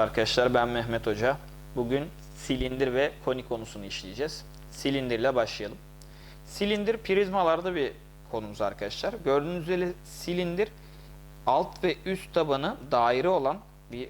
Arkadaşlar ben Mehmet Hoca. Bugün silindir ve koni konusunu işleyeceğiz. Silindirle başlayalım. Silindir prizmalarda bir konumuz arkadaşlar. Gördüğünüz üzere silindir alt ve üst tabanı daire olan bir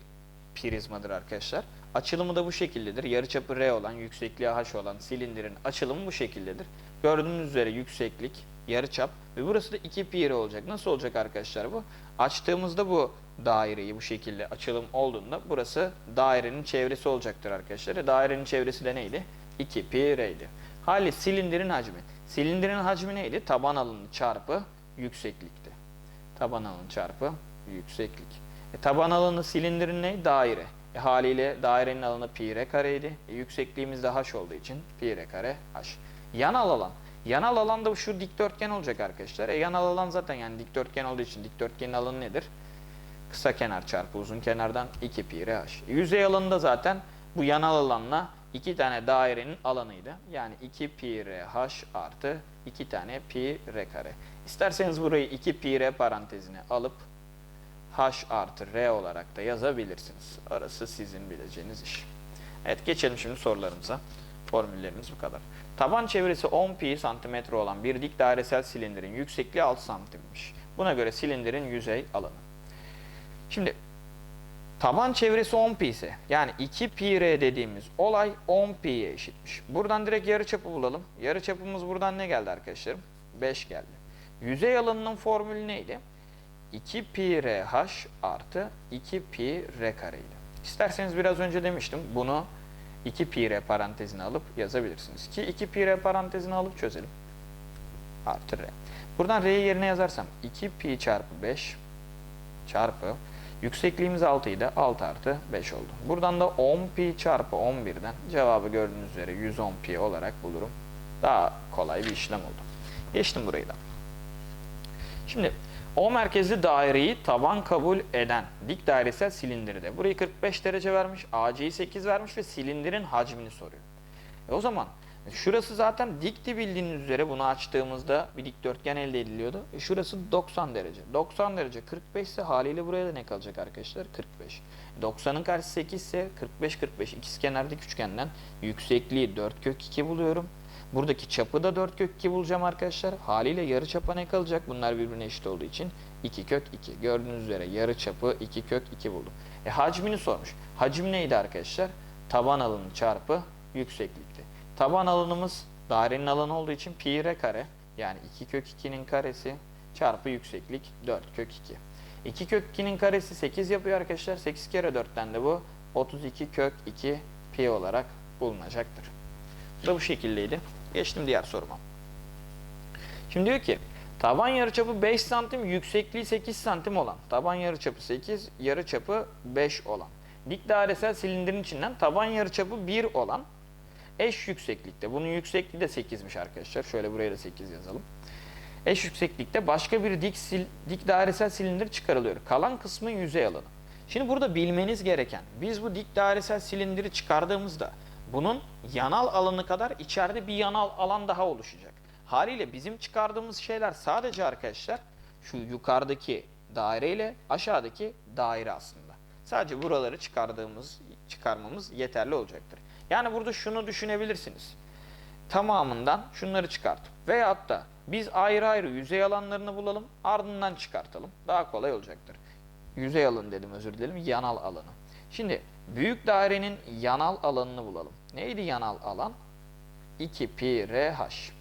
prizmadır arkadaşlar. Açılımı da bu şekildedir. Yarıçapı R olan, yüksekliği H olan silindirin açılımı bu şekildedir. Gördüğünüz üzere yükseklik, yarıçap ve burası da 2 pi R olacak. Nasıl olacak arkadaşlar bu? Açtığımızda bu daireyi bu şekilde açılım olduğunda burası dairenin çevresi olacaktır arkadaşlar. E, Dairenin çevresi de neydi? 2 pi R'ydi. Hali silindirin hacmi. Silindirin hacmi neydi? Taban alanı çarpı yükseklikti. Taban alanı çarpı yükseklik. E, taban alanı silindirin ne? Daire. E, haliyle dairenin alanı pi r kareydi. E, yüksekliğimiz de h olduğu için pi r kare h. Yanal alan. Yanal alan da şu dikdörtgen olacak arkadaşlar. E, yanal alan zaten yani dikdörtgen olduğu için dikdörtgenin alanı nedir? Kısa kenar çarpı uzun kenardan 2 pi r h. Yüzey alanı da zaten bu yanal alanla iki tane dairenin alanıydı. Yani 2 pi r h artı 2 tane pi r kare. İsterseniz burayı 2 pi r parantezine alıp h artı r olarak da yazabilirsiniz. Arası sizin bileceğiniz iş. Evet geçelim şimdi sorularımıza. Formüllerimiz bu kadar. Taban çevresi 10 pi santimetre olan bir dik dairesel silindirin yüksekliği 6 santimmiş. Buna göre silindirin yüzey alanı. Şimdi taban çevresi 10 pi ise yani 2 pi r dediğimiz olay 10 pi'ye eşitmiş. Buradan direkt yarıçapı bulalım. Yarıçapımız buradan ne geldi arkadaşlarım? 5 geldi. Yüzey alanının formülü neydi? 2 pi r h artı 2 pi r kareydi. İsterseniz biraz önce demiştim bunu 2 pi r parantezine alıp yazabilirsiniz. Ki 2 pi r parantezine alıp çözelim. Artı r. Buradan r'yi yerine yazarsam 2 pi çarpı 5 çarpı yüksekliğimiz 6 idi. 6 artı 5 oldu. Buradan da 10 pi çarpı 11'den cevabı gördüğünüz üzere 110 pi olarak bulurum. Daha kolay bir işlem oldu. Geçtim burayı da. Şimdi o merkezli daireyi taban kabul eden dik dairesel silindirde. Burayı 45 derece vermiş, AC'yi 8 vermiş ve silindirin hacmini soruyor. E o zaman şurası zaten dikti bildiğiniz üzere bunu açtığımızda bir dikdörtgen elde ediliyordu. E şurası 90 derece. 90 derece 45 ise haliyle buraya da ne kalacak arkadaşlar? 45. 90'ın karşısı 8 ise 45 45 ikizkenar dik üçgenden yüksekliği 4 kök 2 buluyorum. Buradaki çapı da 4 kök 2 bulacağım arkadaşlar. Haliyle yarı çapa ne kalacak? Bunlar birbirine eşit olduğu için 2 kök 2. Gördüğünüz üzere yarı çapı 2 kök 2 buldum. E hacmini sormuş. Hacim neydi arkadaşlar? Taban alanı çarpı yükseklikti. Taban alanımız dairenin alanı olduğu için pi r kare yani 2 kök 2'nin karesi çarpı yükseklik 4 kök 2. 2 kök 2'nin karesi 8 yapıyor arkadaşlar. 8 kere 4'ten de bu 32 kök 2 pi olarak bulunacaktır. Bu da bu şekildeydi. Geçtim diğer soruma. Şimdi diyor ki taban yarıçapı 5 santim, yüksekliği 8 santim olan, taban yarıçapı 8, yarıçapı 5 olan, dik dairesel silindirin içinden taban yarıçapı 1 olan eş yükseklikte. Bunun yüksekliği de 8'miş arkadaşlar. Şöyle buraya da 8 yazalım. Eş yükseklikte başka bir dik, sil, dik dairesel silindir çıkarılıyor. Kalan kısmı yüzey alanı. Şimdi burada bilmeniz gereken, biz bu dik dairesel silindiri çıkardığımızda bunun yanal alanı kadar içeride bir yanal alan daha oluşacak. Haliyle bizim çıkardığımız şeyler sadece arkadaşlar şu yukarıdaki daire ile aşağıdaki daire aslında. Sadece buraları çıkardığımız, çıkarmamız yeterli olacaktır. Yani burada şunu düşünebilirsiniz. Tamamından şunları çıkart. Veyahut da biz ayrı ayrı yüzey alanlarını bulalım, ardından çıkartalım. Daha kolay olacaktır. Yüzey alanı dedim özür dilerim, yanal alanı. Şimdi büyük dairenin yanal alanını bulalım. Neydi yanal alan? 2 pi r h.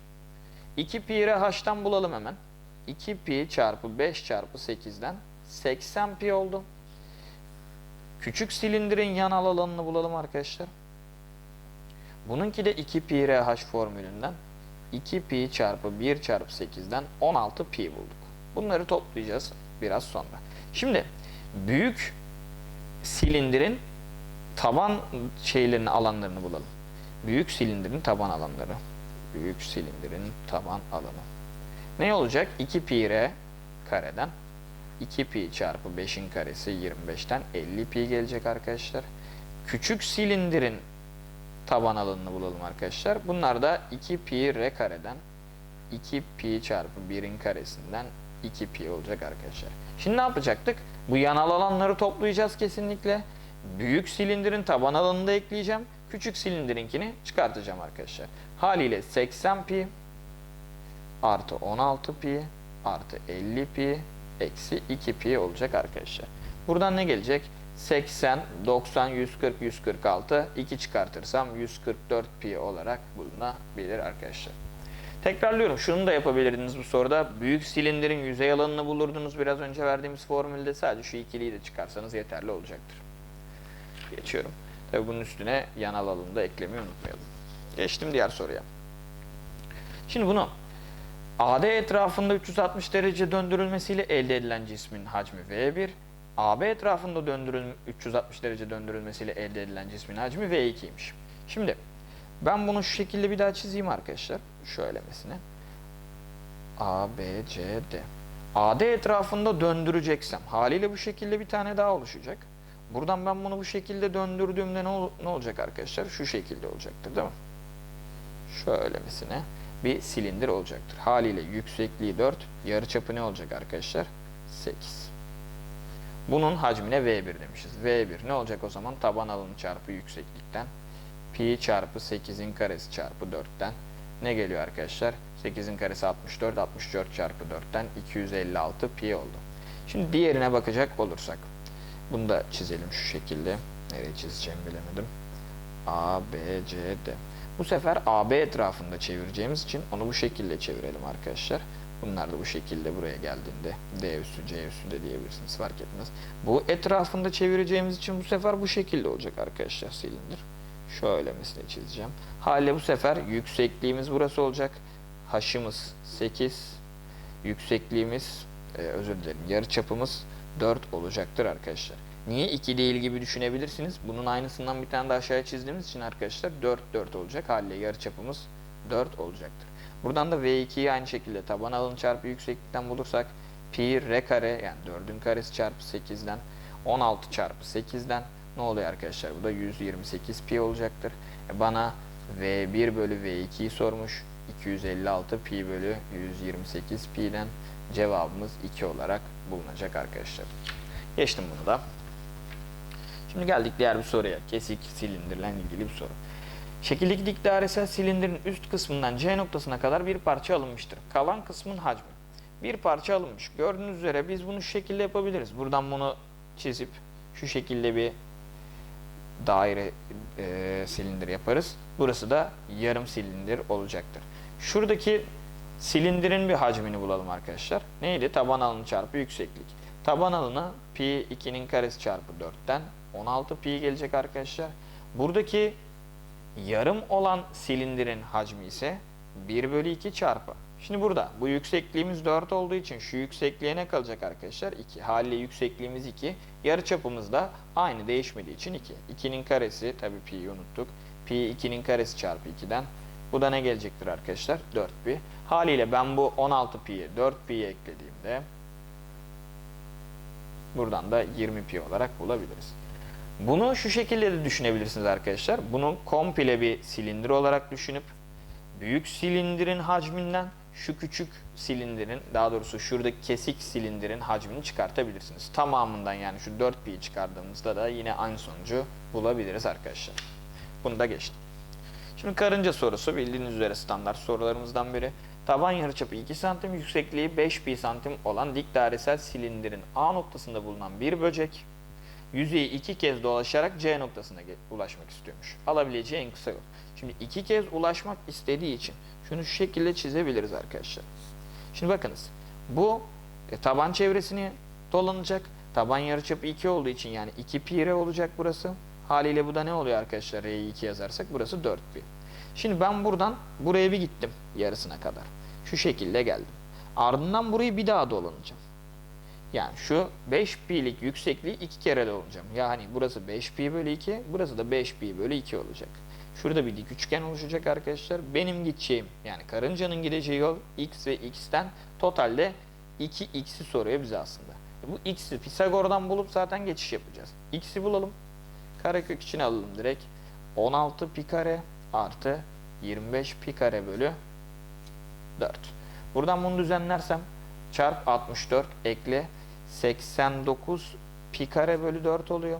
2 pi r h'tan bulalım hemen. 2 pi çarpı 5 çarpı 8'den 80 pi oldu. Küçük silindirin yanal alanını bulalım arkadaşlar. Bununki de 2 pi r h formülünden 2 pi çarpı 1 çarpı 8'den 16 pi bulduk. Bunları toplayacağız biraz sonra. Şimdi büyük silindirin taban şeylerin alanlarını bulalım. Büyük silindirin taban alanları. Büyük silindirin taban alanı. Ne olacak? 2 pi r kareden 2 pi çarpı 5'in karesi 25'ten 50 pi gelecek arkadaşlar. Küçük silindirin taban alanını bulalım arkadaşlar. Bunlar da 2 pi r kareden 2 pi çarpı 1'in karesinden 2 pi olacak arkadaşlar. Şimdi ne yapacaktık? Bu yanal alanları toplayacağız kesinlikle. Büyük silindirin taban alanını da ekleyeceğim. Küçük silindirinkini çıkartacağım arkadaşlar. Haliyle 80 pi artı 16 pi artı 50 pi eksi 2 pi olacak arkadaşlar. Buradan ne gelecek? 80, 90, 140, 146. 2 çıkartırsam 144 pi olarak bulunabilir arkadaşlar. Tekrarlıyorum. Şunu da yapabilirdiniz bu soruda. Büyük silindirin yüzey alanını bulurdunuz. Biraz önce verdiğimiz formülde sadece şu ikiliyi de çıkarsanız yeterli olacaktır. Geçiyorum. Tabi bunun üstüne yanal alanı da eklemeyi unutmayalım. Geçtim diğer soruya. Şimdi bunu AD etrafında 360 derece döndürülmesiyle elde edilen cismin hacmi V1, AB etrafında döndürül 360 derece döndürülmesiyle elde edilen cismin hacmi V2'ymiş. Şimdi ben bunu şu şekilde bir daha çizeyim arkadaşlar. Şöylemesine. A, B, C, D. AD etrafında döndüreceksem haliyle bu şekilde bir tane daha oluşacak. Buradan ben bunu bu şekilde döndürdüğümde ne, ol- ne olacak arkadaşlar? Şu şekilde olacaktır değil mi? Şöylemesine bir silindir olacaktır. Haliyle yüksekliği 4, yarıçapı ne olacak arkadaşlar? 8. Bunun hacmine V1 demişiz. V1 ne olacak o zaman? Taban alanı çarpı yükseklikten. Pi çarpı 8'in karesi çarpı 4'ten. Ne geliyor arkadaşlar? 8'in karesi 64, 64 çarpı 4'ten 256 pi oldu. Şimdi diğerine bakacak olursak. Bunu da çizelim şu şekilde. Nereye çizeceğimi bilemedim. A, B, C, D. Bu sefer AB etrafında çevireceğimiz için onu bu şekilde çevirelim arkadaşlar. Bunlar da bu şekilde buraya geldiğinde D üssü, C üssü de diyebilirsiniz fark etmez. Bu etrafında çevireceğimiz için bu sefer bu şekilde olacak arkadaşlar silindir. Şöylemesine çizeceğim. Haliyle bu sefer yüksekliğimiz burası olacak. Haşımız 8. Yüksekliğimiz, e, özür dilerim, yarıçapımız 4 olacaktır arkadaşlar. Niye 2 değil gibi düşünebilirsiniz. Bunun aynısından bir tane de aşağıya çizdiğimiz için arkadaşlar 4 4 olacak. Haliyle yarıçapımız 4 olacaktır. Buradan da V2'yi aynı şekilde taban alanı çarpı yükseklikten bulursak pi r kare yani 4'ün karesi çarpı 8'den 16 çarpı 8'den ne oluyor arkadaşlar? Bu da 128 pi olacaktır. E bana V1 bölü V2'yi sormuş. 256 pi bölü 128 pi'den cevabımız 2 olarak bulunacak arkadaşlar. Geçtim bunu da. Şimdi geldik diğer bir soruya. Kesik silindirle ilgili bir soru. Şekildeki dairesel silindirin üst kısmından C noktasına kadar bir parça alınmıştır. Kalan kısmın hacmi. Bir parça alınmış. Gördüğünüz üzere biz bunu şu şekilde yapabiliriz. Buradan bunu çizip şu şekilde bir daire e, silindir yaparız. Burası da yarım silindir olacaktır. Şuradaki silindirin bir hacmini bulalım arkadaşlar. Neydi? Taban alanı çarpı yükseklik. Taban alanı pi 2'nin karesi çarpı 4'ten 16 pi gelecek arkadaşlar. Buradaki yarım olan silindirin hacmi ise 1 bölü 2 çarpı. Şimdi burada bu yüksekliğimiz 4 olduğu için şu yüksekliğe ne kalacak arkadaşlar? 2. Haliyle yüksekliğimiz 2. Yarıçapımız da aynı değişmediği için 2. 2'nin karesi tabii pi'yi unuttuk. Pi 2'nin karesi çarpı 2'den. Bu da ne gelecektir arkadaşlar? 4 pi. Haliyle ben bu 16 pi'ye 4 pi'yi eklediğimde buradan da 20 pi olarak bulabiliriz. Bunu şu şekilde de düşünebilirsiniz arkadaşlar. Bunu komple bir silindir olarak düşünüp büyük silindirin hacminden şu küçük silindirin daha doğrusu şuradaki kesik silindirin hacmini çıkartabilirsiniz. Tamamından yani şu 4 pi'yi çıkardığımızda da yine aynı sonucu bulabiliriz arkadaşlar. Bunu da geçtim. Şimdi karınca sorusu bildiğiniz üzere standart sorularımızdan biri. Taban yarıçapı 2 cm, yüksekliği 5 pi santim olan dik dairesel silindirin A noktasında bulunan bir böcek yüzeyi iki kez dolaşarak C noktasına ulaşmak istiyormuş. Alabileceği en kısa yol. Şimdi iki kez ulaşmak istediği için şunu şu şekilde çizebiliriz arkadaşlar. Şimdi bakınız. Bu e, taban çevresini dolanacak. Taban yarıçapı 2 olduğu için yani 2 pi r olacak burası. Haliyle bu da ne oluyor arkadaşlar? R'yi 2 yazarsak burası 4 pi. Şimdi ben buradan buraya bir gittim yarısına kadar. Şu şekilde geldim. Ardından burayı bir daha dolanacağım. Yani şu 5 pi'lik yüksekliği iki kere dolanacağım. Yani burası 5 pi bölü 2, burası da 5 pi bölü 2 olacak. Şurada bir dik üçgen oluşacak arkadaşlar. Benim gideceğim yani karıncanın gideceği yol x ve x'ten totalde 2x'i soruyor bize aslında. Bu x'i Pisagor'dan bulup zaten geçiş yapacağız. x'i bulalım. Karekök içine alalım direkt. 16 pi kare artı 25 pi kare bölü 4. Buradan bunu düzenlersem çarp 64 ekle 89 pi kare bölü 4 oluyor.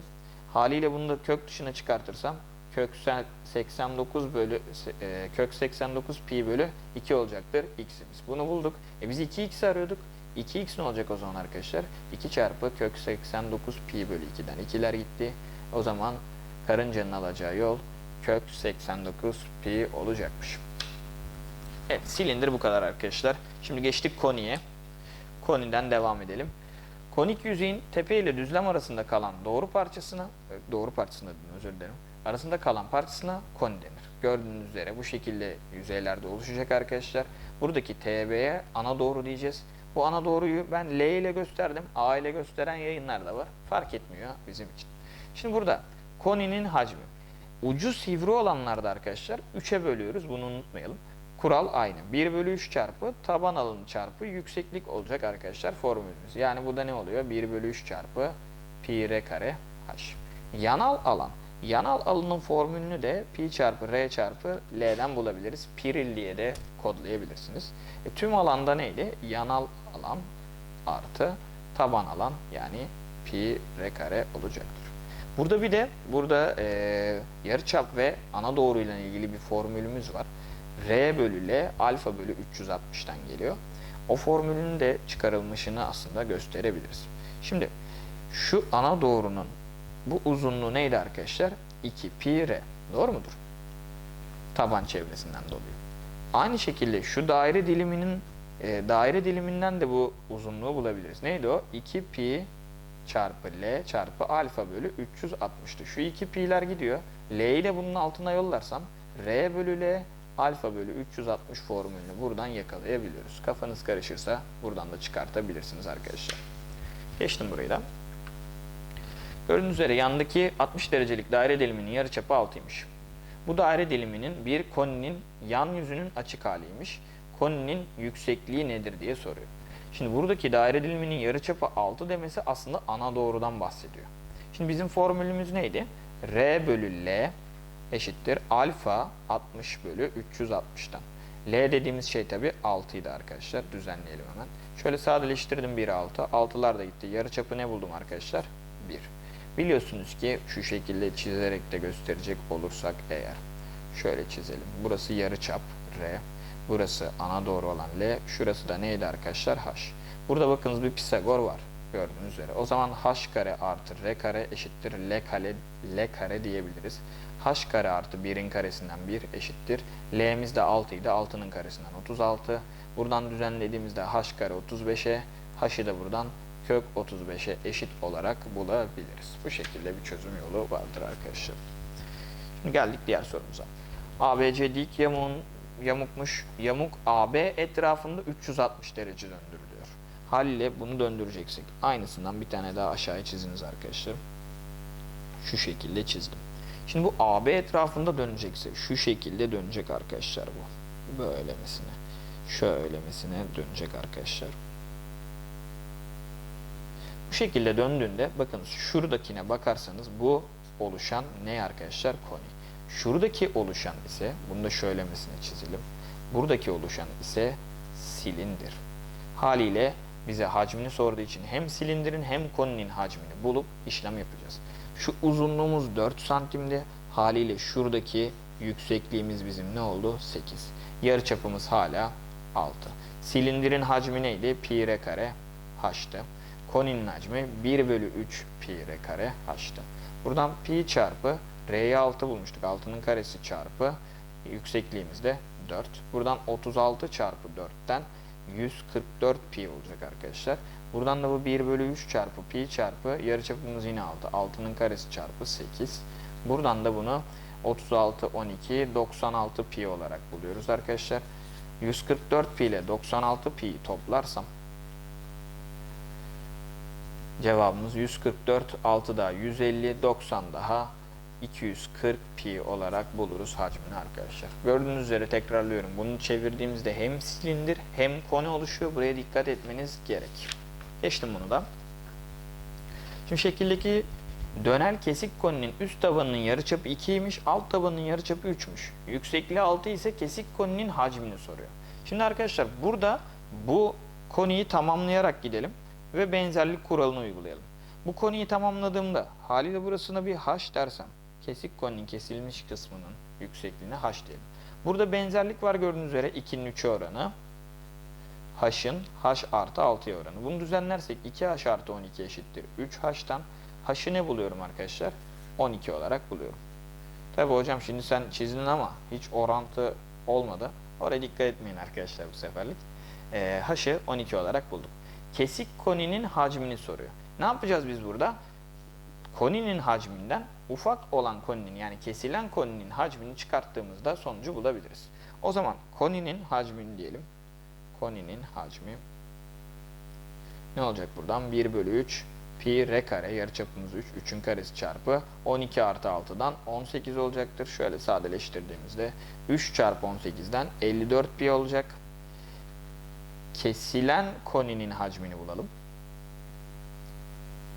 Haliyle bunu da kök dışına çıkartırsam kök se- 89 bölü e, kök 89 pi bölü 2 olacaktır x'imiz. Bunu bulduk. E biz 2x arıyorduk. 2x ne olacak o zaman arkadaşlar? 2 çarpı kök 89 pi bölü 2'den 2'ler gitti. O zaman karıncanın alacağı yol kök 89 pi olacakmış. Evet silindir bu kadar arkadaşlar. Şimdi geçtik koniye. Koniden devam edelim. Konik yüzeyin tepe ile düzlem arasında kalan doğru parçasına, e, doğru parçasına dedim, özür dilerim. Arasında kalan parçasına koni denir. Gördüğünüz üzere bu şekilde yüzeylerde oluşacak arkadaşlar. Buradaki TB'ye ana doğru diyeceğiz. Bu ana doğruyu ben L ile gösterdim. A ile gösteren yayınlar da var. Fark etmiyor bizim için. Şimdi burada koninin hacmi. Ucu sivri olanlarda arkadaşlar 3'e bölüyoruz. Bunu unutmayalım. Kural aynı. 1 bölü 3 çarpı taban alanı çarpı yükseklik olacak arkadaşlar formülümüz. Yani bu da ne oluyor? 1 bölü 3 çarpı pi r kare h. Yanal alan. Yanal alanın formülünü de pi çarpı r çarpı l'den bulabiliriz. Piril de kodlayabilirsiniz. E, tüm alanda neydi? Yanal alan artı taban alan yani pi r kare olacaktır. Burada bir de burada e, yarıçap ve ana doğruyla ilgili bir formülümüz var. R bölü L alfa bölü 360'tan geliyor. O formülün de çıkarılmışını aslında gösterebiliriz. Şimdi şu ana doğrunun bu uzunluğu neydi arkadaşlar? 2 pi r. Doğru mudur? Taban çevresinden dolayı. Aynı şekilde şu daire diliminin e, daire diliminden de bu uzunluğu bulabiliriz. Neydi o? 2 pi çarpı L çarpı alfa bölü 360'tı. Şu 2 pi'ler gidiyor. L ile bunun altına yollarsam R bölü L alfa bölü 360 formülünü buradan yakalayabiliyoruz. Kafanız karışırsa buradan da çıkartabilirsiniz arkadaşlar. Geçtim burayı da. Gördüğünüz üzere yandaki 60 derecelik daire diliminin yarıçapı 6'ymış. Bu daire diliminin bir koninin yan yüzünün açık haliymiş. Koninin yüksekliği nedir diye soruyor. Şimdi buradaki daire diliminin yarıçapı 6 demesi aslında ana doğrudan bahsediyor. Şimdi bizim formülümüz neydi? R bölü L eşittir alfa 60 bölü 360'tan. L dediğimiz şey tabi 6 idi arkadaşlar. Düzenleyelim hemen. Şöyle sadeleştirdim 1'e 6. 6'lar da gitti. Yarıçapı ne buldum arkadaşlar? 1. Biliyorsunuz ki şu şekilde çizerek de gösterecek olursak eğer. Şöyle çizelim. Burası yarıçap R. Burası ana doğru olan L. Şurası da neydi arkadaşlar? H. Burada bakınız bir Pisagor var. Gördüğünüz üzere. O zaman H kare artı R kare eşittir L kare, L kare diyebiliriz. H kare artı 1'in karesinden 1 eşittir. L'miz de 6 idi. 6'nın karesinden 36. Buradan düzenlediğimizde H kare 35'e. H'ı da buradan kök 35'e eşit olarak bulabiliriz. Bu şekilde bir çözüm yolu vardır arkadaşlar. Şimdi geldik diğer sorumuza. ABC dik yamuğun yamukmuş. Yamuk AB etrafında 360 derece döndürülüyor. Haliyle bunu döndüreceksek aynısından bir tane daha aşağıya çiziniz arkadaşlar. Şu şekilde çizdim. Şimdi bu AB etrafında dönecekse şu şekilde dönecek arkadaşlar bu. Böylemesine. Şöylemesine dönecek arkadaşlar. Bu şekilde döndüğünde bakınız şuradakine bakarsanız bu oluşan ne arkadaşlar? Koni. Şuradaki oluşan ise bunu da şöylemesine çizelim. Buradaki oluşan ise silindir. Haliyle bize hacmini sorduğu için hem silindirin hem koninin hacmini bulup işlem yapacağız. Şu uzunluğumuz 4 santimdi. Haliyle şuradaki yüksekliğimiz bizim ne oldu? 8. Yarıçapımız hala 6. Silindirin hacmi neydi? Pi r kare h'tı. Koninin hacmi 1 bölü 3 pi r kare h'tı. Buradan pi çarpı r'yi 6 bulmuştuk. 6'nın karesi çarpı yüksekliğimiz de 4. Buradan 36 çarpı 4'ten 144 pi olacak arkadaşlar. Buradan da bu 1 bölü 3 çarpı pi çarpı yarıçapımız yine 6. 6'nın karesi çarpı 8. Buradan da bunu 36, 12, 96 pi olarak buluyoruz arkadaşlar. 144 pi ile 96 pi toplarsam cevabımız 144, 6 daha 150, 90 daha 240 pi olarak buluruz hacmini arkadaşlar. Gördüğünüz üzere tekrarlıyorum. Bunu çevirdiğimizde hem silindir hem koni oluşuyor. Buraya dikkat etmeniz gerek. Geçtim bunu da. Şimdi şekildeki dönel kesik koninin üst tabanının yarıçapı 2'ymiş, alt tabanının yarıçapı 3'müş. Yüksekliği 6 ise kesik koninin hacmini soruyor. Şimdi arkadaşlar burada bu koniyi tamamlayarak gidelim ve benzerlik kuralını uygulayalım. Bu konuyu tamamladığımda haliyle burasına bir h dersem kesik koninin kesilmiş kısmının yüksekliğine h diyelim. Burada benzerlik var gördüğünüz üzere 2'nin 3'ü oranı. h'ın h artı 6'ya oranı. Bunu düzenlersek 2h artı 12 eşittir 3h'tan h'ı ne buluyorum arkadaşlar? 12 olarak buluyorum. Tabi hocam şimdi sen çizdin ama hiç orantı olmadı. Oraya dikkat etmeyin arkadaşlar bu seferlik. Ee, h'ı 12 olarak bulduk. Kesik koninin hacmini soruyor. Ne yapacağız biz burada? Koninin hacminden ufak olan koninin yani kesilen koninin hacmini çıkarttığımızda sonucu bulabiliriz. O zaman koninin hacmini diyelim. Koninin hacmi ne olacak buradan? 1 bölü 3 pi r kare yarıçapımız 3. 3'ün karesi çarpı 12 artı 6'dan 18 olacaktır. Şöyle sadeleştirdiğimizde 3 çarpı 18'den 54 pi olacak. Kesilen koninin hacmini bulalım.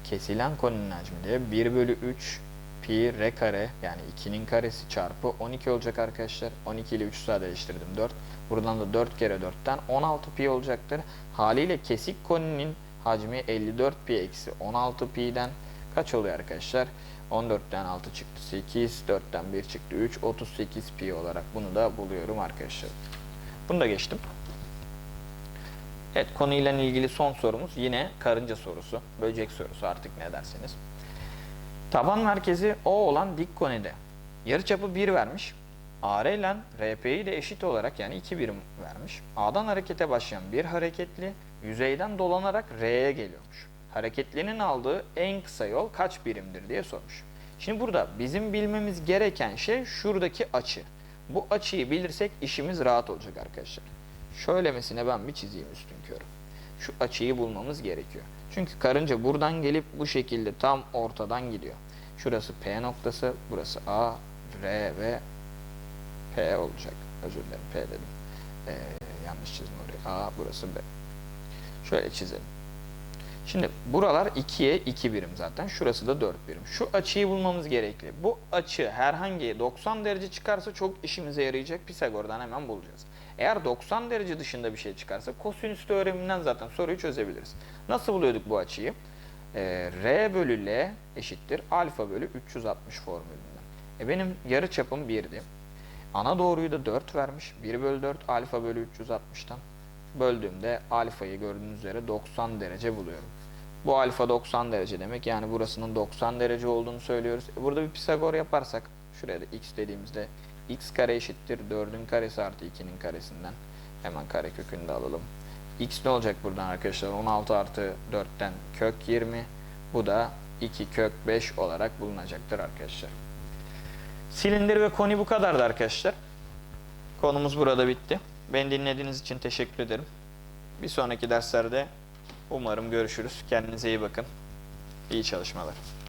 Kesilen koninin hacmi de 1 bölü 3 pi r kare yani 2'nin karesi çarpı 12 olacak arkadaşlar. 12 ile 3 sadeleştirdim 4. Buradan da 4 kere 4'ten 16 pi olacaktır. Haliyle kesik koninin hacmi 54 pi eksi 16 pi'den kaç oluyor arkadaşlar? 14'ten 6 çıktı 8, 4'ten 1 çıktı 3, 38 pi olarak bunu da buluyorum arkadaşlar. Bunu da geçtim. Evet konuyla ilgili son sorumuz yine karınca sorusu, böcek sorusu artık ne derseniz. Taban merkezi O olan dik konide yarıçapı 1 vermiş. AR ile RP'yi de eşit olarak yani 2 birim vermiş. A'dan harekete başlayan bir hareketli yüzeyden dolanarak R'ye geliyormuş. Hareketlinin aldığı en kısa yol kaç birimdir diye sormuş. Şimdi burada bizim bilmemiz gereken şey şuradaki açı. Bu açıyı bilirsek işimiz rahat olacak arkadaşlar. Şöylemesine ben bir çizeyim üstün körü. Şu açıyı bulmamız gerekiyor. Çünkü karınca buradan gelip bu şekilde tam ortadan gidiyor. Şurası P noktası, burası A, R ve P olacak. Özür dilerim P dedim. Ee, yanlış çizdim orayı. A, burası B. Şöyle çizelim. Şimdi buralar 2'ye 2 birim zaten. Şurası da 4 birim. Şu açıyı bulmamız gerekli. Bu açı herhangi 90 derece çıkarsa çok işimize yarayacak. Pisagor'dan hemen bulacağız. Eğer 90 derece dışında bir şey çıkarsa kosinüs teoreminden zaten soruyu çözebiliriz. Nasıl buluyorduk bu açıyı? Ee, R bölü L eşittir alfa bölü 360 formülünden. E benim yarı çapım 1'di. Ana doğruyu da 4 vermiş. 1 bölü 4 alfa bölü 360'tan. Böldüğümde alfayı gördüğünüz üzere 90 derece buluyorum. Bu alfa 90 derece demek. Yani burasının 90 derece olduğunu söylüyoruz. E burada bir Pisagor yaparsak şuraya da x dediğimizde x kare eşittir 4'ün karesi artı 2'nin karesinden. Hemen kare kökünü de alalım. x ne olacak buradan arkadaşlar? 16 artı 4'ten kök 20. Bu da 2 kök 5 olarak bulunacaktır arkadaşlar. Silindir ve koni bu kadardı arkadaşlar. Konumuz burada bitti. Beni dinlediğiniz için teşekkür ederim. Bir sonraki derslerde umarım görüşürüz. Kendinize iyi bakın. İyi çalışmalar.